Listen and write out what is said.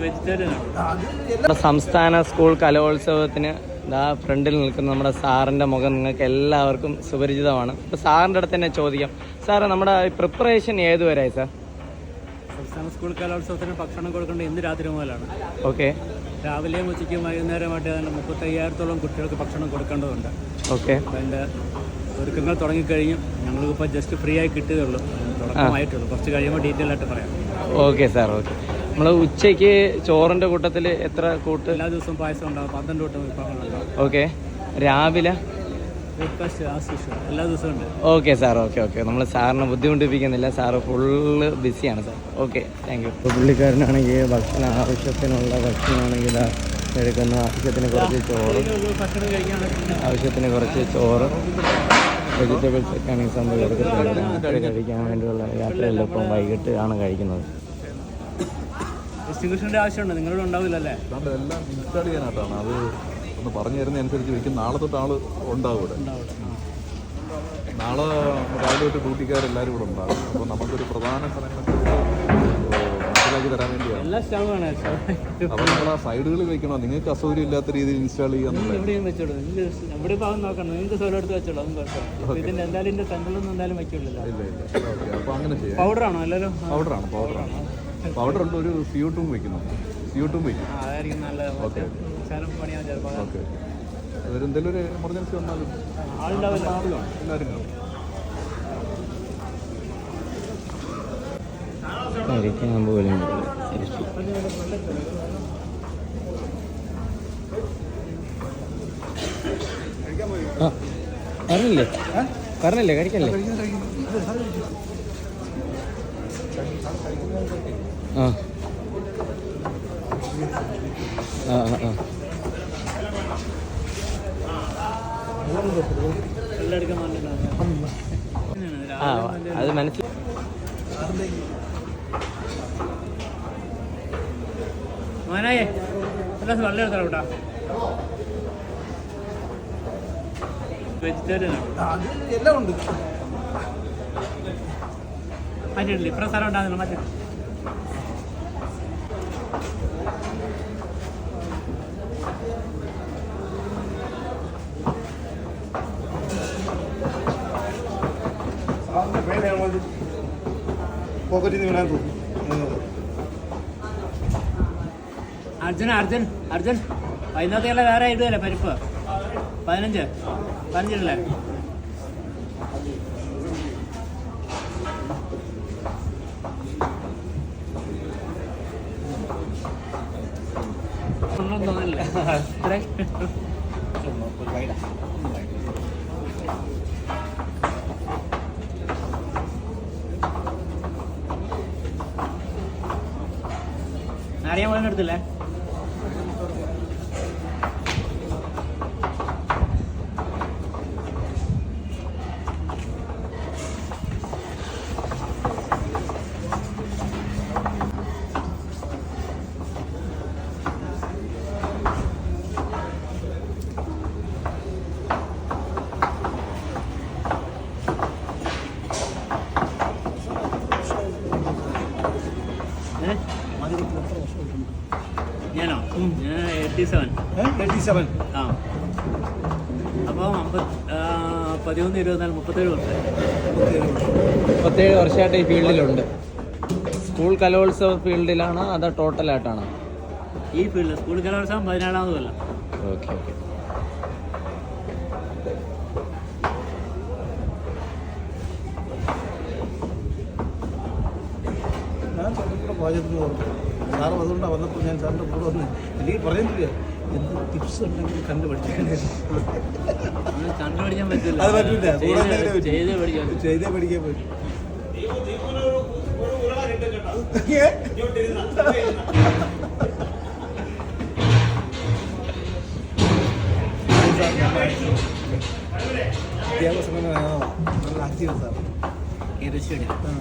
നമ്മുടെ സംസ്ഥാന സ്കൂൾ കലോത്സവത്തിന് ഇതാ ഫ്രണ്ടിൽ നിൽക്കുന്ന നമ്മുടെ സാറിന്റെ മുഖം നിങ്ങൾക്ക് എല്ലാവർക്കും സുപരിചിതമാണ്. അപ്പോൾ സാറിന്റെ അടുത്ത് തന്നെ ചോദിക്കാം. സാറ് നമ്മുടെ പ്രിപ്പറേഷൻ ഏതുവരെയായി സാർ? സംസ്ഥാന സ്കൂൾ കലോത്സവത്തിന് ഭക്ഷണം കൊടുക്കേണ്ട ഇന്ന് രാത്രി മുതലാണ്. ഓക്കെ. രാവിലെയും ഉച്ചയ്ക്കും വൈകുന്നേരമായിട്ട് തന്നെ മുപ്പത്തയ്യായിരത്തോളം കുട്ടികൾക്ക് ഭക്ഷണം കൊടുക്കേണ്ടതുണ്ട്. ഓക്കെ. അതിന്റെ ഒരുക്കങ്ങൾ തുടങ്ങിക്കഴിഞ്ഞു. ഞങ്ങൾക്കിപ്പോൾ ജസ്റ്റ് ഫ്രീ ആയി കിട്ടുകയുള്ളൂ തുടക്കമായിട്ടുള്ളൂ. കുറച്ച് കഴിയുമ്പോൾ ഡീറ്റെയിൽ ആയിട്ട് പറയാം. Okay sir okay. നമ്മൾ ഉച്ചയ്ക്ക് ചോറിന്റെ കൂട്ടത്തിൽ എത്ര കൂട്ട്? എല്ലാ ദിവസവും പായസം ഉണ്ടാവും. പന്ത്രണ്ട് കൂട്ടം വിഭവങ്ങളുണ്ടാവും ഓക്കെ. രാവിലെ? എല്ലാ ദിവസവും ഉണ്ട്. Okay sir okay okay. നമ്മൾ സാറിനെ ബുദ്ധിമുട്ടിപ്പിക്കുന്നില്ല. സാറ് ഫുള്ള് ബിസിയാണ് സാർ. Okay thank you. പുള്ളിക്കാരനാണെങ്കിൽ ഭക്ഷണം ആവശ്യത്തിനുള്ള ഭക്ഷണമാണെങ്കിൽ എടുക്കുന്ന. ആവശ്യത്തിന് കുറച്ച് ചോറ്. ആവശ്യത്തിന് കുറച്ച് ചോറ്. വെജിറ്റബിൾസ് ഒക്കെ ആണെങ്കിൽ സംഭവം എടുത്തിട്ടുണ്ട് കഴിക്കാൻ വേണ്ടിയുള്ള യാത്രയെല്ലാം ഇപ്പം വൈകിട്ട് ആണ് കഴിക്കുന്നത്. ഡിസ്റ്റിങ്ഷന്റെ ആവശ്യമുണ്ട്? നിങ്ങളോട് ഉണ്ടാവില്ലല്ലേ അതുകൊണ്ട് എല്ലാം ഇൻസ്റ്റാൾ ചെയ്യാനായിട്ടാണ്. അത് ഒന്ന് പറഞ്ഞു തരുന്ന അനുസരിച്ച് വെക്കും. നാളെ തൊട്ട് ആൾ ഉണ്ടാവും ഇവിടെ. നാളെ രാവിലെ തൊട്ട് ഡ്യൂട്ടിക്കാരെല്ലാവരും ഇവിടെ ഉണ്ടാകും അപ്പോൾ നമുക്കൊരു പ്രധാന സ്ഥലങ്ങളൊക്കെ മനസ്സിലാക്കി തരാൻ വേണ്ടിയാണ്. എല്ലാ അപ്പോൾ നമ്മൾ ആ സൈഡുകളിൽ വെക്കണോ? നിങ്ങൾക്ക് അസൗകര്യം ഇല്ലാത്ത രീതിയിൽ ഇൻസ്റ്റാൾ ചെയ്യാം എവിടെയും വെച്ചോളൂ. എവിടെ ഭാഗം നോക്കണം. നിങ്ങൾക്ക് സോലം എടുത്ത് വെച്ചോളൂ. അതൊന്നും കുഴപ്പമില്ല. ഇതിന്റെ എന്തായാലും ഇതിന്റെ എന്തായാലും ഇല്ല ഇല്ല. ഓക്കെ അപ്പോൾ അങ്ങനെ ചെയ്യാം. പൗഡറാണോ എല്ലാവരും പൗഡറാണ് പൗഡറാണ് പൗഡർ ഉണ്ട് ഒരു സിയൂട്ടും വയ്ക്കുന്നു സിയൂട്ടും വെക്കും ആ, അതായിരിക്കും നല്ലത്. മറ്റേ ശകലം പണിയാൻ ഓക്കെ. അതൊരു എന്തെങ്കിലും ഒരു എമർജൻസി വന്നാലും ആളുകളാണ് എല്ലാവരും കാണും കഴിക്കാൻ പോലും ആ പറഞ്ഞില്ലേ പറഞ്ഞില്ലേ കഴിക്കല്ലേ? ആ. അത് മനസ്സിൽ മോനായേ എല്ലാ വെള്ളം എടുത്തോ കേട്ടോ. വെജിറ്റേറിയൻ എല്ലാം ഉണ്ട്. മാറ്റിയിട്ടില്ല? ഇപ്പം സ്ഥലം ഉണ്ടാകുന്നില്ല മറ്റേ പോക്കറ്റിൽ നിന്ന് വീണാൻ തോന്നുന്നു അർജുൻ അർജുൻ അർജുൻ. വൈകുന്നേരത്തേക്കുള്ള വേറെ ഇടുകയല്ലേ പരിപ്പ്? പതിനഞ്ച് പതിനഞ്ചില്ലേ ഒന്നും തോന്നില്ല അറിയാൻ പോലും എടുത്തില്ലേ? ഞാനോ? ഞാൻ എയ്റ്റി സെവൻ. Eighty seven? ആ. അപ്പോൾ പതിമൂന്ന് ഇരുപത്തിനാല് മുപ്പത്തേഴ് വർഷം. മുപ്പത്തേഴ് വർഷമായിട്ട് ഈ ഫീൽഡിലുണ്ട്. സ്കൂൾ കലോത്സവ ഫീൽഡിലാണ് അതോ ടോട്ടലായിട്ടാണോ ഈ ഫീൽഡ് സ്കൂൾ കലോത്സവം പതിനാലാമത് കൊല്ലം. Okay okay. ഞാൻ സാറിന്റെ കൂടെ പാചകത്തിന് ഓർത്തു സാറും അതുകൊണ്ടാണ് വന്നപ്പോൾ ഞാൻ സാറിന്റെ കൂടെ വന്ന് എനിക്ക് പറയുന്നില്ല? എന്ത് ടിപ്സ് ഉണ്ടെങ്കിൽ കണ്ടു പഠിക്കാൻ അത് കണ്ടുപിടിക്കാൻ പറ്റില്ല. അത് പറ്റില്ല. കൂടാതെ ചെയ്ത് പഠിക്കാൻ പറ്റും. വിദ്യാഭ്യാസം ആക്റ്റീവ് സാർ. തീർച്ചയായിട്ടും.